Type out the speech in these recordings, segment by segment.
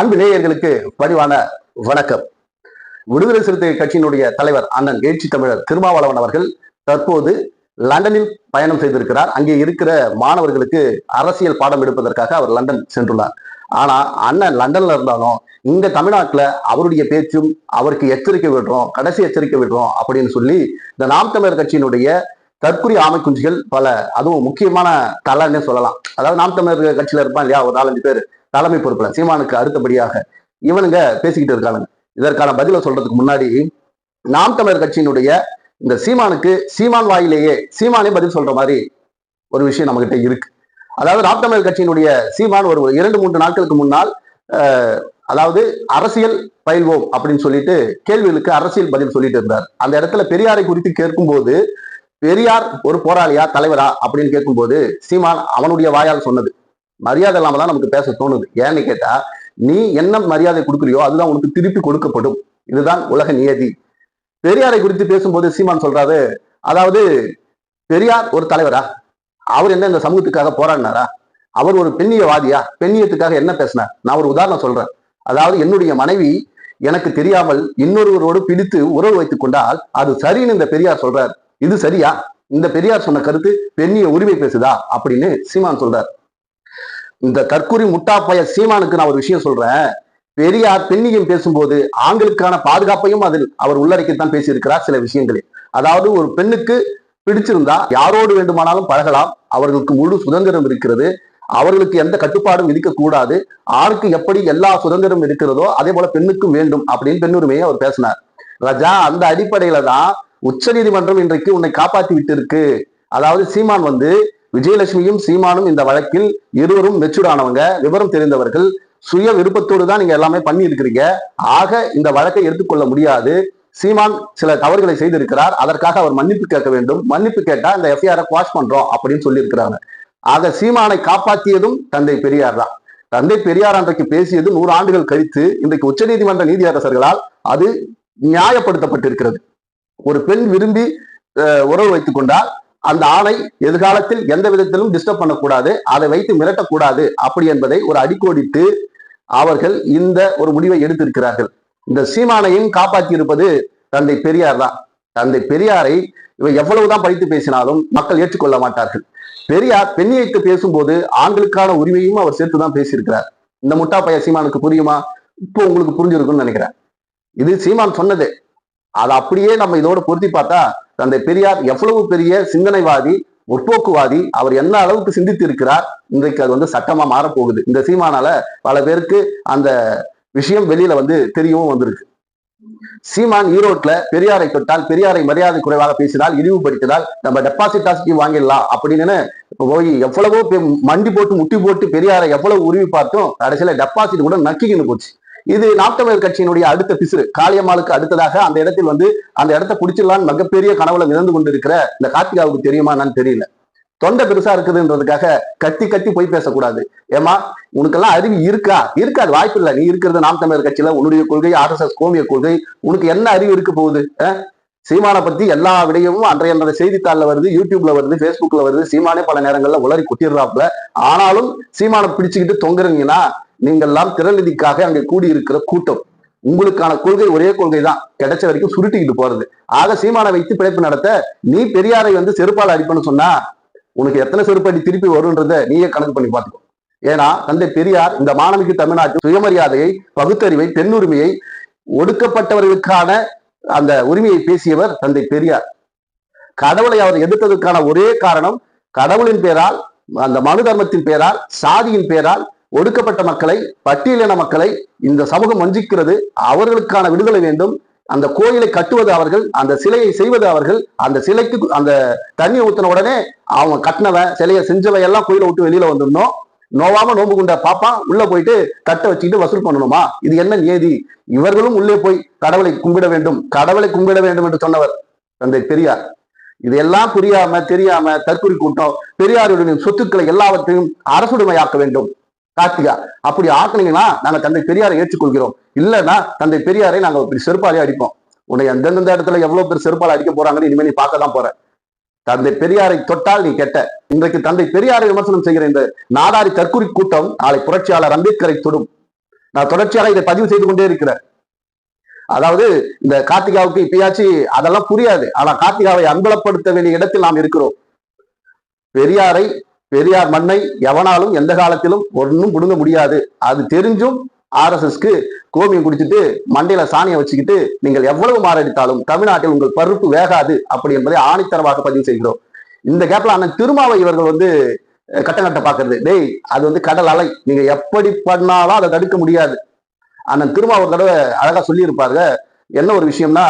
அன்பு நேயர்களுக்கு பணிவான வணக்கம். விடுதலை சிறுத்தை கட்சியினுடைய தலைவர் அண்ணன் எழுச்சி தமிழர் திருமாவளவன் அவர்கள் தற்போது லண்டனில் பயணம் செய்திருக்கிறார். அங்கே இருக்கிற மாணவர்களுக்கு அரசியல் பாடம் எடுப்பதற்காக அவர் லண்டன் சென்றுள்ளார். ஆனா அண்ணன் லண்டன்ல இருந்தாலும் இங்க தமிழ்நாட்டுல அவருடைய பேச்சும் அவருக்கு எச்சரிக்கை விடுறோம் கடைசி எச்சரிக்கை விடுறோம் அப்படின்னு சொல்லி இந்த நாம் தமிழர் கட்சியினுடைய தற்குறி ஆமைக்குஞ்சிகள் பல அதுவும் முக்கியமான தலைன்னு சொல்லலாம். அதாவது நாம் தமிழர் கட்சியில இருப்பான் இல்லையா? ஒரு நாலஞ்சு பேர். தலைமை பொறுப்புல சீமானுக்கு அடுத்தபடியாக இவனுங்க பேசிக்கிட்டு இருக்கானுங்க. இதற்கான பதிலை சொல்றதுக்கு முன்னாடி நாம் தமிழர் கட்சியினுடைய இந்த சீமானுக்கு சீமான் வாயிலேயே சீமானே பதில் சொல்ற மாதிரி ஒரு விஷயம் நம்மகிட்ட இருக்கு. அதாவது நாம் தமிழர் கட்சியினுடைய சீமான் ஒரு இரண்டு மூன்று நாட்களுக்கு முன்னால் அதாவது அரசியல் பயில்வோம் அப்படின்னு சொல்லிட்டு கேள்விகளுக்கு அரசியல் பதில் சொல்லிட்டு இருந்தார். அந்த இடத்துல பெரியாரை குறித்து கேட்கும்போது பெரியார் ஒரு போராளியா தலைவரா அப்படின்னு கேட்கும்போது சீமான் அவனுடைய வாயால் சொன்னது. மரியாதை இல்லாம தான் நமக்கு பேச தோணுது. ஏன்னு கேட்டா நீ என்ன மரியாதை கொடுக்குறியோ அதுதான் உனக்கு திருப்பி கொடுக்கப்படும். இதுதான் உலக நியதி. பெரியாரை குறித்து பேசும்போது சீமான் சொல்றாரு அதாவது பெரியார் ஒரு தலைவரா? அவர் என்ன இந்த சமூகத்துக்காக போராடினாரா? அவர் ஒரு பெண்ணியவாதியா? பெண்ணியத்துக்காக என்ன பேசினார்? நான் ஒரு உதாரணம் சொல்றேன். அதாவது என்னுடைய மனைவி எனக்கு தெரியாமல் இன்னொருவரோடு பிடித்து உறவு வைத்துக் கொண்டால் அது சரின்னு இந்த பெரியார் சொல்றார். இது சரியா? இந்த பெரியார் சொன்ன கருத்து பெண்ணிய உரிமை பேசுதா? அப்படின்னு சீமான் சொல்றார். இந்த கற்குறி முட்டாப்பய சீமானுக்கு நான் ஒரு விஷயம் சொல்றேன். பெரியார் பெண்ணியம் பேசும்போது ஆண்களுக்கான பாதுகாப்பையும் அதில் அவர் உள்ளடக்கித்தான் பேசியிருக்கிறார் சில விஷயங்களில். அதாவது ஒரு பெண்ணுக்கு பிடிச்சிருந்தா யாரோடு வேண்டுமானாலும் பழகலாம். அவர்களுக்கு முழு சுதந்திரம் இருக்கிறது. அவர்களுக்கு எந்த கட்டுப்பாடும் இருக்கக்கூடாது ஆணுக்கு எப்படி எல்லா சுதந்திரம் இருக்கிறதோ அதே போல பெண்ணுக்கும் வேண்டும் அப்படின்னு பெண்ணுரிமையை அவர் பேசினார். ரஜா அந்த அடிப்படையில தான் உச்சநீதிமன்றம் இன்றைக்கு உன்னை காப்பாற்றி விட்டு இருக்கு அதாவது சீமான் வந்து விஜயலட்சுமியும் சீமானும் இந்த வழக்கில் இருவரும் மெச்சூர்டானவங்க. விவரம் தெரிந்தவர்கள். சுய விருப்பத்தோடு தான் நீங்க எல்லாமே பண்ணி இருக்கிறீங்க ஆக இந்த வழக்கை எடுத்துக்கொள்ள முடியாது. சீமான் சில தவறுகளை செய்திருக்கிறார். அதற்காக அவர் மன்னிப்பு கேட்க வேண்டும். மன்னிப்பு கேட்டா இந்த எஃப்ஐஆரை குவாஷ் பண்றோம் அப்படின்னு சொல்லியிருக்கிறாங்க ஆக சீமானை காப்பாற்றியதும் தந்தை பெரியார் தான். தந்தை பெரியார் அன்றைக்கு பேசியது நூறு ஆண்டுகள் கழித்து இன்றைக்கு உச்சநீதிமன்ற நீதியரசர்களால் அது நியாயப்படுத்தப்பட்டிருக்கிறது. ஒரு பெண் விரும்பி அஹ், உறவு வைத்துக் கொண்டால் அந்த ஆணை எதிர்காலத்தில் எந்த விதத்திலும் டிஸ்டர்ப் பண்ணக்கூடாது. அதை வைத்து மிரட்டக்கூடாது. அப்படி என்பதை ஒரு அடிக்கோடிட்டு அவர்கள் இந்த ஒரு முடிவை எடுத்திருக்கிறார்கள். இந்த சீமானையும் காப்பாற்றி இருப்பது தந்தை பெரியார் தான். தந்தை பெரியாரை இவை எவ்வளவுதான் படித்து பேசினாலும் மக்கள் ஏற்றுக்கொள்ள மாட்டார்கள். பெரியார் பெண்ணியத்தை பேசும்போது ஆண்களுக்கான உரிமையும் அவர் சேர்த்துதான் பேசியிருக்கிறார். இந்த முட்டா பைய சீமானுக்கு புரியுமா? இப்போ உங்களுக்கு புரிஞ்சிருக்கும்னு நினைக்கிறேன். இது சீமான் சொன்னது. அதை அப்படியே நம்ம இதோட பொருத்தி பார்த்தா தந்தை பெரியார் எவ்வளவு பெரிய சிந்தனைவாதி முற்போக்குவாதி அவர் என்ன அளவுக்கு சிந்தித்து இருக்கிறார் இன்றைக்கு அது வந்து சட்டமா மாறப்போகுது. இந்த சீமானால பல பேருக்கு அந்த விஷயம் வெளியில வந்து தெரியவும் வந்திருக்கு. சீமான் ஈரோட்ல பெரியாரை தொட்டால் பெரியாரை மரியாதை குறைவாக பேசினால் இழிவுபடுத்தினால் நம்ம டெபாசிட் ஆசிட்டி வாங்கிடலாம் அப்படின்னு போய் எவ்வளவோ மண்டி போட்டு முட்டி போட்டு பெரியாரை எவ்வளவு உருவி பார்த்தோம் கடைசியில டெபாசிட் கூட நக்கிக்கின்னு போச்சு. இது நாம் தமிழர் கட்சியினுடைய அடுத்த பிசுறு. காளியம்மாளுக்கு அடுத்ததாக அந்த இடத்தில் வந்து அந்த இடத்த பிடிச்சிடலான்னு மிகப்பெரிய கனவுல மிதந்து கொண்டிருக்கிற இந்த கார்த்திகாவுக்கு தெரியுமா என்னன்னு தெரியல. தொண்டை பெருசா இருக்குதுன்றதுக்காக கத்தி கத்தி போய் பேசக்கூடாது. ஏமா உனக்கெல்லாம் அறிவு இருக்கா? இருக்காது வாய்ப்பு இல்லை. நீ இருக்கிறது நாம் தமிழர் கட்சியில உன்னுடைய கொள்கை ஆர்எஸ்எஸ் கோமிய கொள்கை. உனக்கு என்ன அறிவு இருக்க போகுது? அஹ்? சீமானை பத்தி எல்லா விடயமும் அன்றைய அன்றைய செய்தித்தாள்ல வருது யூடியூப்ல வருது ஃபேஸ்புக்ல வருது. சீமானே பல நேரங்கள்ல உளறி கொட்டிடுறாப்புல. ஆனாலும் சீமானை பிடிச்சுக்கிட்டு தொங்குறீங்கன்னா நீங்கள்லாம் திறநிதிக்காக அங்கே கூடி இருக்கிற கூட்டம். உங்களுக்கான கொள்கை ஒரே கொள்கை தான் கிடைச்ச வரைக்கும் சுருட்டிக்கிட்டு போறது. ஆக சீமானை வைத்து பிழைப்பு நடத்த நீ பெரியாரை வந்து செருப்பால் அடிப்பன்னு சொன்னா உனக்கு எத்தனை செருப்படி திருப்பி வரும்ன்றத நீயே கணக்கு பண்ணி பார்த்துக்கோ. ஏன்னா தந்தை பெரியார் இந்த மாணவிக்கு தமிழ்நாட்டில் சுயமரியாதையை பகுத்தறிவை பெண்ணுரிமையை ஒடுக்கப்பட்டவர்களுக்கான அந்த உரிமையை பேசியவர் தந்தை பெரியார். கடவுளை அவர் எதிர்த்ததற்கான ஒரே காரணம் கடவுளின் பேரால் அந்த மனு தர்மத்தின் பேரால் சாதியின் பேரால் ஒடுக்கப்பட்ட மக்களை பட்டியலின மக்களை இந்த சமூகம் வஞ்சிக்கிறது. அவர்களுக்கான விடுதலை வேண்டும். அந்த கோயிலை கட்டுவது அவர்கள் அந்த சிலையை செய்வது அவர்கள் அந்த சிலைக்கு அந்த தண்ணி ஊத்தின உடனே அவன் கட்டினவன் சிலையை செஞ்சவன் எல்லாம் கோயிலை விட்டு வெளியில வந்திருந்தோம் நோவாம நோம்பு கொண்ட பாப்பான் உள்ள போயிட்டு தட்டை வச்சுக்கிட்டு வசூல் பண்ணணுமா? இது என்ன நியதி? இவர்களும் உள்ளே போய் கடவுளை கும்பிட வேண்டும். கடவுளை கும்பிட வேண்டும் என்று சொன்னவர் தந்தை பெரியார். இதெல்லாம் புரியாம தெரியாம தற்கொலை கூட்டம் பெரியாருடைய சொத்துக்களை எல்லாவற்றையும் அரசுடைமையாக்க வேண்டும். கார்த்திகா. அப்படி ஆக்குனீங்கன்னா நாங்க தந்தை பெரியாரை ஏற்றுக்கொள்கிறோம். இல்லைன்னா தந்தை பெரியாரை நாங்க இப்படி செருப்பாலே அடிப்போம். உன்னை எந்தெந்த இடத்துல எவ்வளவு பேர் செருப்பால் அடிக்க போறாங்கன்னு இனிமே நீ பார்க்க தான் போற. தந்தை பெரியாரை தொட்டால் நீ கெட்ட. இன்றைக்கு தந்தை பெரியாரை விமர்சனம் செய்கிற இந்த நாடாரி தற்குறி கூட்டம் நாளை புரட்சியாளர் அம்பேத்கரை தொடும். நான் தொடர்ச்சியாக இதை பதிவு செய்து கொண்டே இருக்கிறேன். அதாவது இந்த கார்த்திகாவுக்கு இப்பயாச்சு அதெல்லாம் புரியாது. ஆனா கார்த்திகாவை அம்பலப்படுத்த வேண்டிய இடத்தில் நாம் இருக்கிறோம். பெரியாரை பெரியார் மண்ணை எவனாலும் எந்த காலத்திலும் ஒன்றும் பிடுங்க முடியாது. அது தெரிஞ்சும் ஆர்எஸ்எஸ்க்கு கோமியம் குடிச்சிட்டு மண்டையில சாணியை வச்சுக்கிட்டு நீங்கள் எவ்வளவு மாரடித்தாலும் தமிழ்நாட்டில் உங்கள் பருப்பு வேகாது அப்படி என்பதை ஆணித்தரமாக பதிவு செய்கிறோம். இந்த கேப்ல அண்ணன் திருமாவை இவர்கள் வந்து அஹ், கட்டம் கட்ட பாக்குறது டேய் அது வந்து கடல் அலை. நீங்க எப்படி பண்ணாலும் அதை தடுக்க முடியாது. அண்ணன் திருமா ஒரு தடவை அழகா சொல்லியிருப்பாருங்க. என்ன ஒரு விஷயம்னா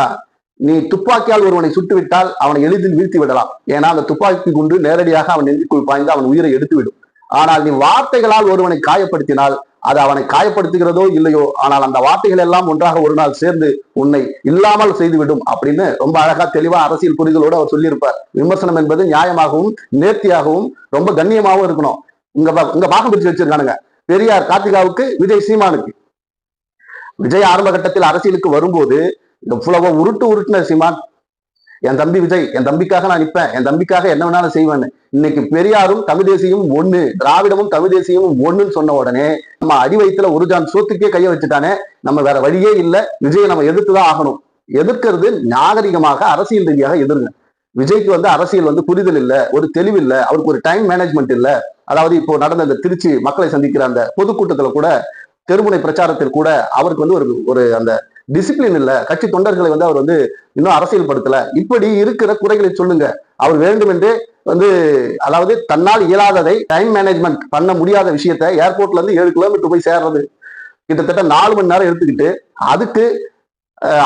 நீ துப்பாக்கியால் ஒருவனை சுட்டுவிட்டால் அவனை எளிதில் வீழ்த்தி விடலாம் ஏன்னா அந்த துப்பாக்கி குண்டு நேரடியாக அவன் நெஞ்சுக்குள் பாய்ந்து அவன் உயிரை எடுத்துவிடும். ஆனால் நீ வார்த்தைகளால் ஒருவனை காயப்படுத்தினால் அது அவனை காயப்படுத்துகிறதோ இல்லையோ ஆனால் அந்த வார்த்தைகள் எல்லாம் ஒன்றாக ஒரு நாள் சேர்ந்து உன்னை இல்லாமல் செய்துவிடும் அப்படின்னு ரொம்ப அழகா தெளிவா அரசியல் புரிதலோடு அவர் சொல்லியிருப்பார். விமர்சனம் என்பது நியாயமாகவும் நேர்த்தியாகவும் ரொம்ப கண்ணியமாகவும் இருக்கணும். உங்க பா- உங்க பாகம் பிடிச்சு வச்சிருக்கானுங்க. பெரியார் கார்த்திகாவுக்கு விஜய் சீமானுக்கு. விஜய் ஆரம்ப கட்டத்தில் அரசியலுக்கு வரும்போது இவ்வளவு உருட்டு உருட்டுன சீமான் என் தம்பி விஜய் என் தம்பிக்காக நான் நிற்பேன் என் தம்பிக்காக என்ன வேணாலும் செய்வேன்னு. இன்னைக்கு பெரியாரும் தமிழ் தேசியமும் ஒண்ணு திராவிடமும் தமிழ் தேசியமும் ஒண்ணுன்னு சொன்ன உடனே நம்ம அடி வயித்துல ஒரு ஜான் சோத்துக்கே கைய வச்சுட்டானே நம்ம வேற வழியே இல்லை விஜயை நம்ம எதிர்த்துதான் ஆகணும். எதிர்க்கிறது நாகரிகமாக அரசியல் ரீதியாக எதிருங்க. விஜய்க்கு வந்து அரசியல் வந்து புரிதல் இல்ல ஒரு தெளிவு இல்ல அவருக்கு ஒரு டைம் மேனேஜ்மெண்ட் இல்ல. அதாவது இப்போ நடந்த இந்த திருச்சி மக்களை சந்திக்கிற அந்த பொதுக்கூட்டத்துல கூட தெருமுனை பிரச்சாரத்தில் கூட அவருக்கு வந்து ஒரு ஒரு அந்த டிசிப்ளின் இல்ல. கட்சி தொண்டர்களை வந்து அவர் வந்து இன்னும் அரசியல் படுத்தல இப்படி இருக்கிற குறைகளை சொல்லுங்க. அவர் வேண்டுமென்றே வந்து அதாவது தன்னால் இயலாததை டைம் மேனேஜ்மெண்ட் பண்ண முடியாத விஷயத்த ஏர்போர்ட்ல இருந்து ஏழு கிலோமீட்டர் போய் சேர்றது. கிட்டத்தட்ட நாலு மணி நேரம் எடுத்துக்கிட்டு அதுக்கு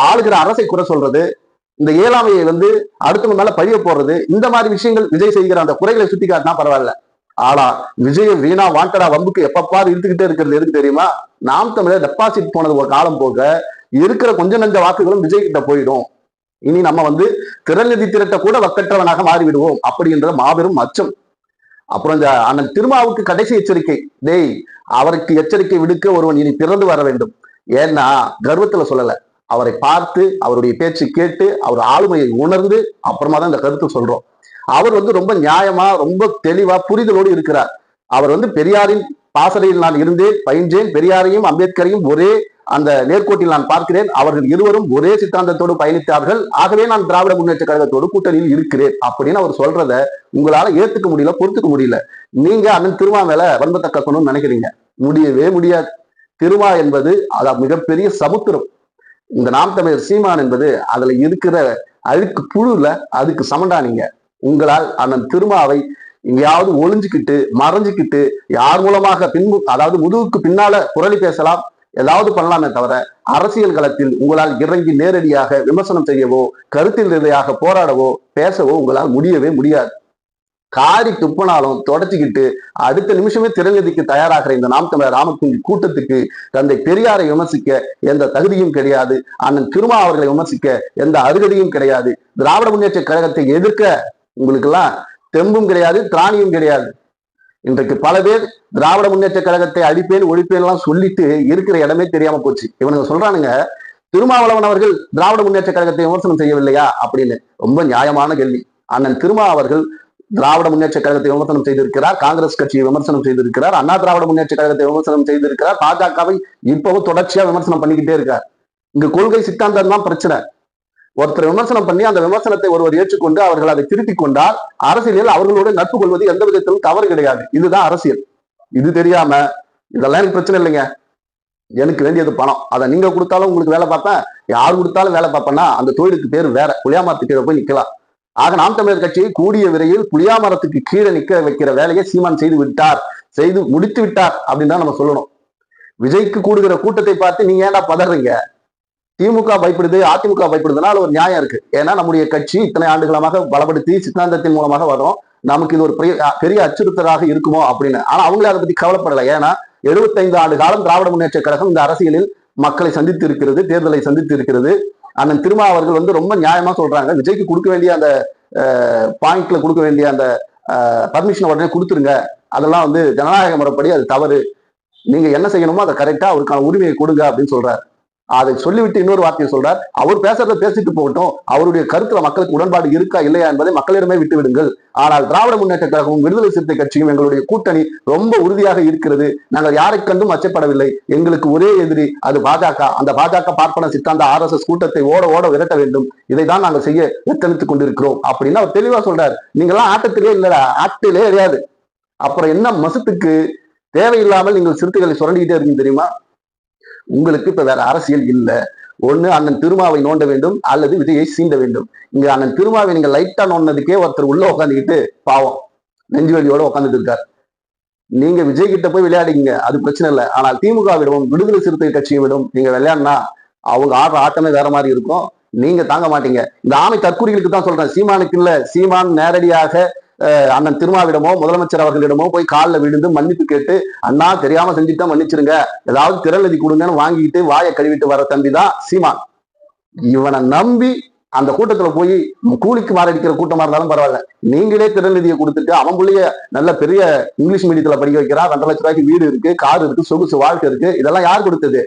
ஆளுகிற அரசை குறை சொல்றது. இந்த இயலாமையை வந்து அடுத்தவங்க மேல பழிய போடுறது. இந்த மாதிரி விஷயங்கள் விஜய் செய்கிற அந்த குறைகளை சுட்டி காட்டினா பரவாயில்ல. ஆனா விஜய் வீணா வாண்டடா வம்புக்கு எப்பப்பாரு இழுத்துக்கிட்டே இருக்கிறது எதுக்கு தெரியுமா? நாம் தமிழர் டெபாசிட் போனது ஒரு காலம் போக இருக்கிற கொஞ்ச நஞ்ச வாக்குகளும் விஜய் கிட்ட போயிடும். இனி நம்ம வந்து திறநிதி திரட்ட கூட வக்கற்றவனாக மாறிவிடுவோம். அப்படின்ற மாபெரும் அச்சம். அப்புறம் இந்த அண்ணன் திருமாவுக்கு கடைசி எச்சரிக்கை. டேய் அவருக்கு எச்சரிக்கை விடுக்க ஒருவன் இனி பிறந்து வர வேண்டும். ஏன்னா கர்வத்துல சொல்லல. அவரை பார்த்து அவருடைய பேச்சு கேட்டு அவர் ஆளுமையை உணர்ந்து அப்புறமா தான் இந்த கருத்து சொல்றோம். அவர் வந்து ரொம்ப நியாயமா ரொம்ப தெளிவா புரிதலோடு இருக்கிறார். அவர் வந்து பெரியாரின் பாசறையில் நான் இருந்தேன் பயின்றேன். பெரியாரையும் அம்பேத்கரையும் ஒரே அந்த நேர்கோட்டில் நான் பார்க்கிறேன். அவர்கள் இருவரும் ஒரே சித்தாந்தத்தோடு பயணித்தார்கள். ஆகவே நான் திராவிட முன்னேற்ற கழகத்தோடு கூட்டணியில் இருக்கிறேன் அப்படின்னு அவர் சொல்றத உங்களால ஏத்துக்க முடியல பொறுத்துக்க முடியல. நீங்க அண்ணன் திருமா மேல வன்பத்தை கக்கணும்னு நினைக்கிறீங்க. முடியவே முடியாது. திருமா என்பது அது மிகப்பெரிய சமுத்திரம். இந்த நாம் தமிழர் சீமான் என்பது அதுல இருக்கிற அழுக்கு புழுல அதுக்கு சமண்டா நீங்க. உங்களால் அண்ணன் திருமாவை எங்கேயாவது ஒளிஞ்சுக்கிட்டு மறைஞ்சுக்கிட்டு யார் மூலமாக பின்பு அதாவது முதுகுக்கு பின்னால குரலி பேசலாம் ஏதாவது பண்ணலாமே தவிர அரசியல் களத்தில் உங்களால் இறங்கி நேரடியாக விமர்சனம் செய்யவோ கருத்தில் ரீதியாக போராடவோ பேசவோ உங்களால் முடியவே முடியாது. காரி துப்பினாலும் தொடச்சிக்கிட்டு அடுத்த நிமிஷமே திறநிதிக்கு தயாராகிற இந்த நாம் தமிழர் ராமக்குஞ்சி கூட்டத்துக்கு தந்தை பெரியாரை விமர்சிக்க எந்த தகுதியும் கிடையாது. அண்ணன் திருமா அவர்களை விமர்சிக்க எந்த அருகதையும் கிடையாது. திராவிட முன்னேற்ற கழகத்தை எதிர்க்க உங்களுக்கெல்லாம் தெம்பும் கிடையாது திராணியும் கிடையாது. இன்றைக்கு பல பேர் திராவிட முன்னேற்ற கழகத்தை அழிப்பேன் ஒழிப்பேன் எல்லாம் சொல்லிட்டு இருக்கிற இடமே தெரியாம போச்சு. இவனுங்க சொல்றானுங்க திருமாவளவன் அவர்கள் திராவிட முன்னேற்ற கழகத்தை விமர்சனம் செய்யவில்லையா அப்படின்னு. ரொம்ப நியாயமான கேள்வி. அண்ணன் திருமா அவர்கள் திராவிட முன்னேற்ற கழகத்தை விமர்சனம் செய்திருக்கிறார் காங்கிரஸ் கட்சியை விமர்சனம் செய்திருக்கிறார் அண்ணா திராவிட முன்னேற்ற கழகத்தை விமர்சனம் செய்திருக்கிறார் பாஜகவை இப்பவும் தொடர்ச்சியா விமர்சனம் பண்ணிக்கிட்டே இருக்கார். இங்க கொள்கை சித்தாந்தம் தான் பிரச்சனை. ஒருத்தர் விமர்சனம் பண்ணி அந்த விமர்சனத்தை ஒருவர் ஏற்றுக்கொண்டு அவர்கள் அதை திருத்திக் கொண்டால் அரசியலில் அவர்களோடு நட்பு கொள்வது எந்த விதத்திலும் தவறு கிடையாது. இதுதான் அரசியல். இது தெரியாம இதெல்லாம் எனக்கு பிரச்சனை இல்லைங்க. எனக்கு வேண்டியது பணம். அதை நீங்க கொடுத்தாலும் உங்களுக்கு வேலை பார்ப்பேன். யார் கொடுத்தாலும் வேலை பார்ப்பேன்னா அந்த தொழிலுக்கு பேர் வேற. புளியாமரத்துக்கு கீழே போய் நிக்கலாம். ஆக நாம் தமிழர் கட்சியை கூடிய விரைவில் புளியாமரத்துக்கு கீழே நிக்க வைக்கிற வேலையை சீமான் செய்து விட்டார். செய்து முடித்து விட்டார் அப்படின்னு தான் நம்ம சொல்லணும். விஜய்க்கு கூடுகிற கூட்டத்தை பார்த்து நீங்க ஏன்டா பதறீங்க? திமுக பயப்படுது அதிமுக பயப்படுதுனால ஒரு நியாயம் இருக்கு. ஏன்னா நம்முடைய கட்சி இத்தனை ஆண்டுகளமாக பலப்படுத்தி சித்தாந்தத்தின் மூலமாக வரும் நமக்கு இது ஒரு பெரிய பெரிய அச்சுறுத்தலாக இருக்குமோ அப்படின்னு. ஆனா அவங்களே அதை பத்தி கவலைப்படலை. ஏன்னா எழுபத்தைந்து ஆண்டு காலம் திராவிட முன்னேற்ற கழகம் இந்த அரசியலில் மக்களை சந்தித்து இருக்கிறது தேர்தலை சந்தித்து இருக்கிறது. அண்ணன் திருமா அவர்கள் வந்து ரொம்ப நியாயமா சொல்றாங்க. விஜய்க்கு கொடுக்க வேண்டிய அந்த பாயிண்ட்ல கொடுக்க வேண்டிய அந்த பர்மிஷன் உடனே கொடுத்துருங்க. அதெல்லாம் வந்து ஜனநாயக முறைப்படி அது தவறு. நீங்க என்ன செய்யணுமோ அதை கரெக்டா அவருக்கான உரிமையை கொடுங்க அப்படின்னு சொல்றாரு. அதை சொல்லிவிட்டு இன்னொரு வார்த்தையை சொல்றார். அவர் பேசுறத பேசிட்டு போகட்டும். அவருடைய கருத்துல மக்களுக்கு உடன்பாடு இருக்கா இல்லையா என்பதை மக்களிடமே விட்டு விடுங்கள். ஆனால் திராவிட முன்னேற்ற கழகமும் விடுதலை சிறுத்தை கட்சியும் எங்களுடைய கூட்டணி ரொம்ப உறுதியாக இருக்கிறது. நாங்கள் யாரை கண்டும் அச்சப்படவில்லை. எங்களுக்கு ஒரே எதிரி அது பாஜக. அந்த பாஜக பார்ப்பன சித்தாந்த ஆர் எஸ் எஸ் கூட்டத்தை ஓட ஓட விரட்ட வேண்டும். இதை தான் நாங்கள் செய்ய எத்தனித்துக் கொண்டிருக்கிறோம் அப்படின்னு அவர் தெளிவா சொல்றாரு. நீங்கெல்லாம் ஆட்டத்திலே இல்லடா ஆட்டிலே கிடையாது அப்புறம் என்ன மசத்துக்கு? தேவையில்லாமல் நீங்கள் சிறுத்தைகளை சுரண்டிக்கிட்டே இருக்கீங்க தெரியுமா? உங்களுக்கு இப்ப வேற அரசியல் இல்லை. ஒண்ணு அண்ணன் திருமாவை நோண்ட வேண்டும் அல்லது விஜயை சீண்ட வேண்டும். இங்க அண்ணன் திருமாவை நீங்க லைட்டா நோண்டதுக்கே ஒருத்தர் உள்ள உட்காந்துக்கிட்டு பாவம் நெஞ்சு வலியோட உட்காந்துட்டு இருக்கார். நீங்க விஜய் கிட்ட போய் விளையாடிங்க அது பிரச்சனை இல்லை. ஆனால் திமுகவிடமும் விடுதலை சிறுத்தை கட்சியை விடும் நீங்க விளையாடினா அவங்க ஆடுற ஆட்டமே வேற மாதிரி இருக்கும். நீங்க தாங்க மாட்டீங்க. இந்த ஆமை தற்கூரிகளுக்கு தான் சொல்றேன். சீமானுக்கு இல்ல. சீமான் நேரடியாக அண்ணன் திருமாவிடமோ முதலமைச்சர் அவர்களிடமோ போய் காலில் விழுந்து மன்னிப்பு கேட்டு அண்ணா தெரியாம செஞ்சுட்டா மன்னிச்சிருங்க. ஏதாவது திரளதி கொடுங்கன்னு வாங்கிட்டு வாயை கழுவிட்டு வர தம்பி தான் சீமான். இவனை நம்பி அந்த கூட்டத்துல போய் கூலிக்கு மாரடிக்கிற கூட்டமா இருந்தாலும் பரவாயில்ல. நீங்களே திறநிதியை கொடுத்துட்டு அவன் பிள்ளைய நல்ல பெரிய இங்கிலீஷ் மீடியத்துல படிக்க வைக்கிறான் ரெண்டு லட்ச ரூபாய்க்கு வீடு இருக்கு கார் இருக்கு சொகுசு வாழ்க்கை இருக்கு இதெல்லாம் யார் கொடுத்தது?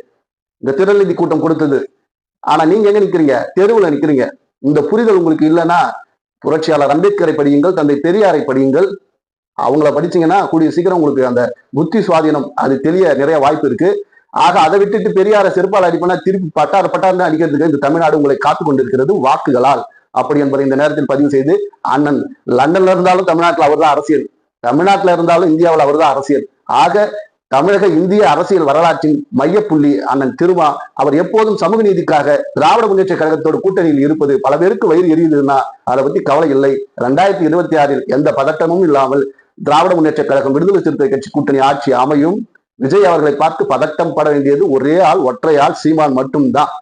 இந்த திறநிதி கூட்டம் கொடுத்தது. ஆனா நீங்க எங்க நிக்கிறீங்க? தெருவுல நிக்கிறீங்க. இந்த புரிதல் உங்களுக்கு இல்லைன்னா புரட்சியாளர் அம்பேத்கரை படியுங்கள் தந்தை பெரியாரை படியுங்கள். அவங்கள படிச்சீங்கன்னா கூடிய சீக்கிரம் உங்களுக்கு அந்த புத்தி சுவாதீனம் அது தெரிய நிறைய வாய்ப்பு இருக்கு. ஆக அதை விட்டுட்டு பெரியார செருப்பால் அடிப்பனா திருப்பி பட்டார் பட்டார் அடிக்கிறதுக்கு இந்த தமிழ்நாடு உங்களை காத்து கொண்டிருக்கிறது வாக்குகளால். அப்படி என்பதை இந்த நேரத்தில் பதிவு செய்து அண்ணன் லண்டன்ல இருந்தாலும் தமிழ்நாட்டில் அவர்தான் அரசியல். தமிழ்நாட்டில் இருந்தாலும் இந்தியாவில் அவர்தான் அரசியல். ஆக தமிழக இந்திய அரசியல் வரலாற்றின் மையப்புள்ளி அண்ணன் திருமா அவர் எப்போதும் சமூக நீதிக்காக திராவிட முன்னேற்ற கழகத்தோடு கூட்டணியில் இருப்பது பல பேருக்கு வயிறு எரியுதுன்னா அதை பத்தி கவலை இல்லை. ரெண்டாயிரத்தி இருபத்தி ஆறில் எந்த பதட்டமும் இல்லாமல் திராவிட முன்னேற்ற கழகம் விடுதலை சிறுத்தை கட்சி கூட்டணி ஆட்சி அமையும். விஜய் அவர்களை பார்த்து பதட்டம் பட வேண்டியது ஒரே ஆள் ஒற்றையால் சீமான் மட்டும்தான்.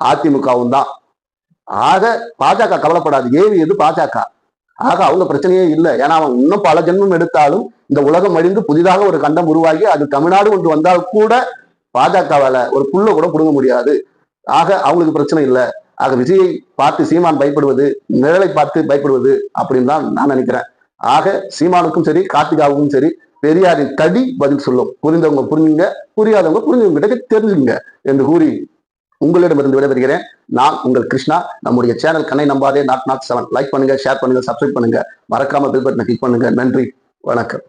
அதிமுகவும் தான். ஆக பாஜக கவலைப்படாது. ஏவியது பாஜக? ஆக அவங்க பிரச்சனையே இல்லை. ஏன்னா அவன் இன்னும் பல ஜென்மம் எடுத்தாலும் இந்த உலகம் அழிந்து புதிதாக ஒரு கண்டம் உருவாகி அது தமிழ்நாடு ஒன்று வந்தால் கூட பாஜகவால ஒரு புல்ல கூட புடுங்க முடியாது. ஆக அவங்களுக்கு பிரச்சனை இல்லை. ஆக விஜயை பார்த்து சீமான் பயப்படுவது நிழலை பார்த்து பயப்படுவது அப்படின்னு தான் நான் நினைக்கிறேன். ஆக சீமானுக்கும் சரி கார்த்திகாவுக்கும் சரி பெரியாரின் தடி பதில் சொல்லும். புரிந்தவங்க புரிஞ்சுங்க புரியாதவங்க புரிஞ்சவங்க கிட்ட தெரிஞ்சுங்க என்று கூறி உங்களிடமிருந்து விடைபெறுகிறேன். நான் உங்கள் கிருஷ்ணா. நம்முடைய சேனல் கண்ணை நம்பாதே. Nought nought seven. லைக் பண்ணுங்க ஷேர் பண்ணுங்க சப்ஸ்கிரைப் பண்ணுங்க. மறக்காம பில் பட்டனை கிளிக் பண்ணுங்க. நன்றி. வணக்கம்.